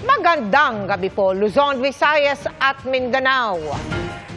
Magandang gabi po, Luzon, Visayas at Mindanao.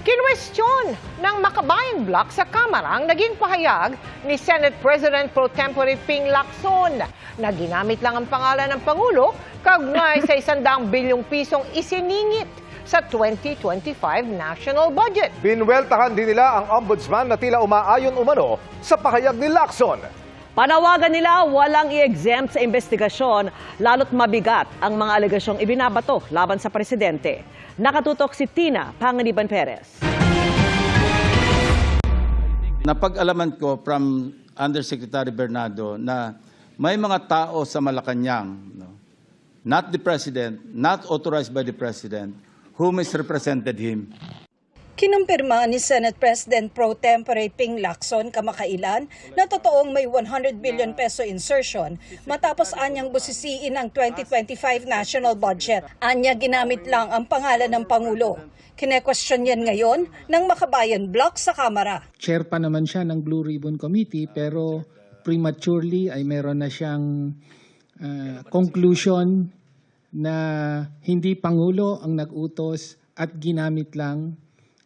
Kinwestiyon ng Makabayan Block sa Kamara ang naging pahayag ni Senate President Pro Tempore Ping Lacson na ginamit lang ang pangalan ng Pangulo kaugnay sa isandang bilyong pisong isiningit sa 2025 national budget. Binweltahan din nila ang ombudsman na tila umaayon umano sa pahayag ni Lacson. Panawagan nila walang i-exempt sa investigasyon lalo't mabigat ang mga alegasyong ibinabato laban sa presidente. Nakatutok si Tina Panganiban Perez. Napag-alaman ko from Undersecretary Bernardo na may mga tao sa Malacanang, no, not the President, not authorized by the President, who misrepresented him. Kinumpirma ni Senate President Pro Tempore Ping Lacson kamakailan na totoong may 100 billion peso insertion matapos anyang busisiin ang 2025 national budget. Anya ginamit lang ang pangalan ng Pangulo. Kine-question yan ngayon ng Makabayan Block sa Kamara. chair pa naman siya ng Blue Ribbon Committee pero prematurely ay meron na siyang ah, conclusion na hindi Pangulo ang nag-utos at ginamit lang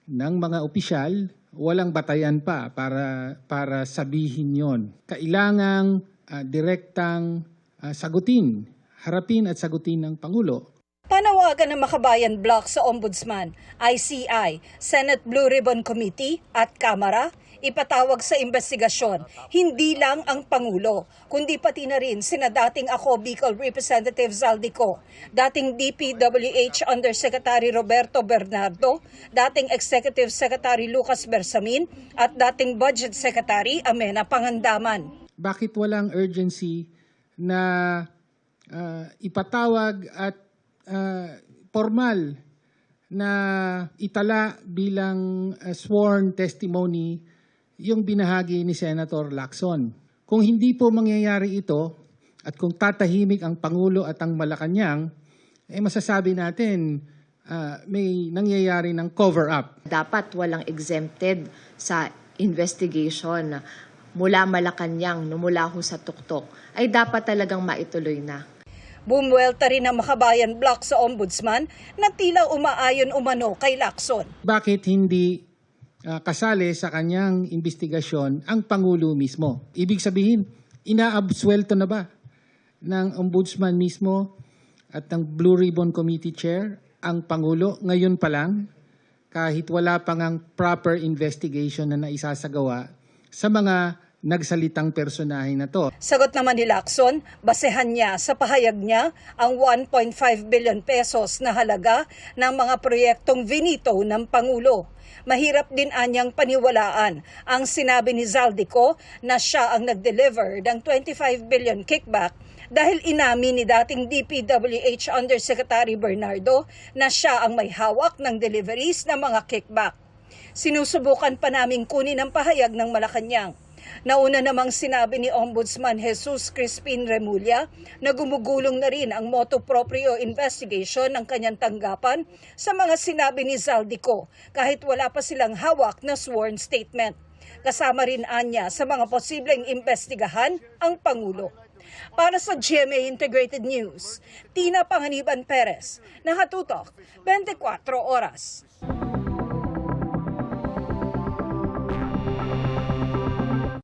ng mga opisyal, walang batayan pa para, para sabihin yon. Kailangang ah, direktang ah, sagutin, harapin at sagutin ng Pangulo Panawagan ng Makabayan Block sa Ombudsman, ICI, Senate Blue Ribbon Committee at Kamara ipatawag sa investigasyon hindi lang ang Pangulo, kundi pati na rin sina dating ako Bicol Representative Zaldico, dating DPWH Undersecretary Roberto Bernardo, dating Executive Secretary Lucas Bersamin at dating Budget Secretary Amena Pangandaman. bakit walang urgency na ah, ipatawag at ah, formal na itala bilang ah, sworn testimony yung binahagi ni Senator Lacson. Kung hindi po mangyayari ito at kung tatahimik ang Pangulo at ang Malacanang, eh masasabi natin ah, may nangyayari ng cover-up. dapat walang exempted sa investigation mula Malacanang, mula ho sa tuktok, ay dapat talagang maituloy na. Bumuelta rin ang Makabayan Block sa Ombudsman na tila umaayon umano kay Lacson. bakit hindi ah, kasali sa kanyang investigasyon ang Pangulo mismo. Ibig sabihin, inaabsuelto na ba ng Ombudsman mismo at ng Blue Ribbon Committee Chair ang Pangulo ngayon pa lang kahit wala pang ang proper investigation na naisasagawa sa mga nagsalitang personahe na to. Sagot naman ni Lacson, basehan niya sa pahayag niya ang 1.5 billion pesos na halaga ng mga proyektong vinito ng Pangulo. Mahirap din anyang paniwalaan ang sinabi ni Zaldico na siya ang nag-deliver ng 25 billion kickback dahil inamin ni dating DPWH Undersecretary Bernardo na siya ang may hawak ng deliveries ng mga kickback. Sinusubukan pa naming kunin ang pahayag ng Malacanang. Nauna namang sinabi ni Ombudsman Jesus Crispin Remulla na gumugulong na rin ang motu proprio investigation ng kanyang tanggapan sa mga sinabi ni Zaldico kahit wala pa silang hawak na sworn statement. Kasama rin anya sa mga posibleng investigahan ang Pangulo. Para sa GMA Integrated News, Tina Panganiban Perez, nakatutok 24 oras.